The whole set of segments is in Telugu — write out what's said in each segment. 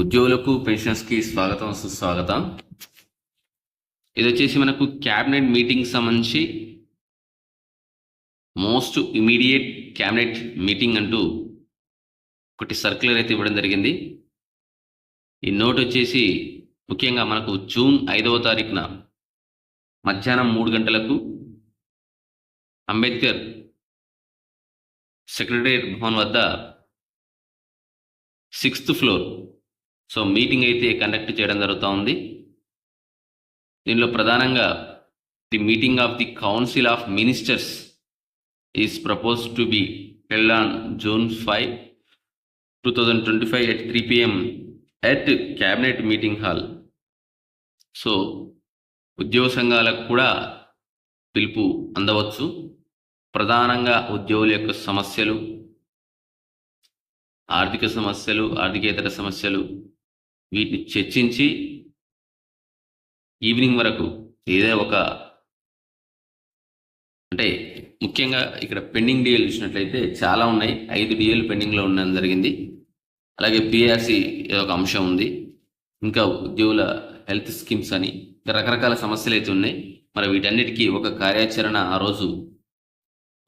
ఉద్యోగులకు పెన్షనర్స్కి స్వాగతం సుస్వాగతం. ఇది వచ్చేసి మనకు క్యాబినెట్ మీటింగ్ సంబంధించి మోస్ట్ ఇమీడియట్ క్యాబినెట్ మీటింగ్ అంటూ ఒకటి సర్క్యులర్ అయితే ఇవ్వడం జరిగింది. ఈ నోట్ వచ్చేసి ముఖ్యంగా మనకు జూన్ ఐదవ తారీఖున మధ్యాహ్నం మూడు గంటలకు అంబేద్కర్ సెక్రటరియట్ భవన్ వద్ద సిక్స్త్ ఫ్లోర్ సో మీటింగ్ అయితే కండక్ట్ చేయడం జరుగుతూ ఉంది దీనిలో ప్రధానంగా the meeting of the council of ministers is propose to be held on June five two thousand twenty five at three PM at cabinet meeting hall. So ఉద్యోగ సంఘాలకు కూడా పిలుపు అందవచ్చు. ప్రధానంగా ఉద్యోగుల యొక్క సమస్యలు ఆర్థిక సమస్యలు ఆర్థికేతర సమస్యలు వీటిని చర్చించి ఈవినింగ్ వరకు ఏదో ఒక అంటే ముఖ్యంగా ఇక్కడ పెండింగ్ డిఎల్ చూసినట్లయితే చాలా ఉన్నాయి. ఐదు డిఎల్ పెండింగ్లో ఉండడం జరిగింది. అలాగే పిఆర్సి ఒక అంశం ఉంది. ఇంకా ఉద్యోగుల హెల్త్ స్కీమ్స్ అని రకరకాల సమస్యలు అయితే ఉన్నాయి. మరి వీటన్నిటికీ ఒక కార్యాచరణ ఆ రోజు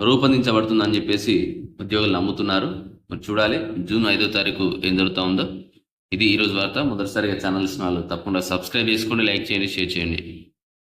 రూపొందించబడుతుందని చెప్పేసి ఉద్యోగులు నమ్ముతున్నారు. మరి చూడాలి. జూన్ ఐదో తారీఖు ఏం జరుగుతూ ఉందో. ఇది ఈరోజు వార్త. మొదటిసారిగా ఛానల్స్ వాళ్ళు తప్పకుండా సబ్స్క్రైబ్ చేసుకోండి లైక్ చేయండి షేర్ చేయండి.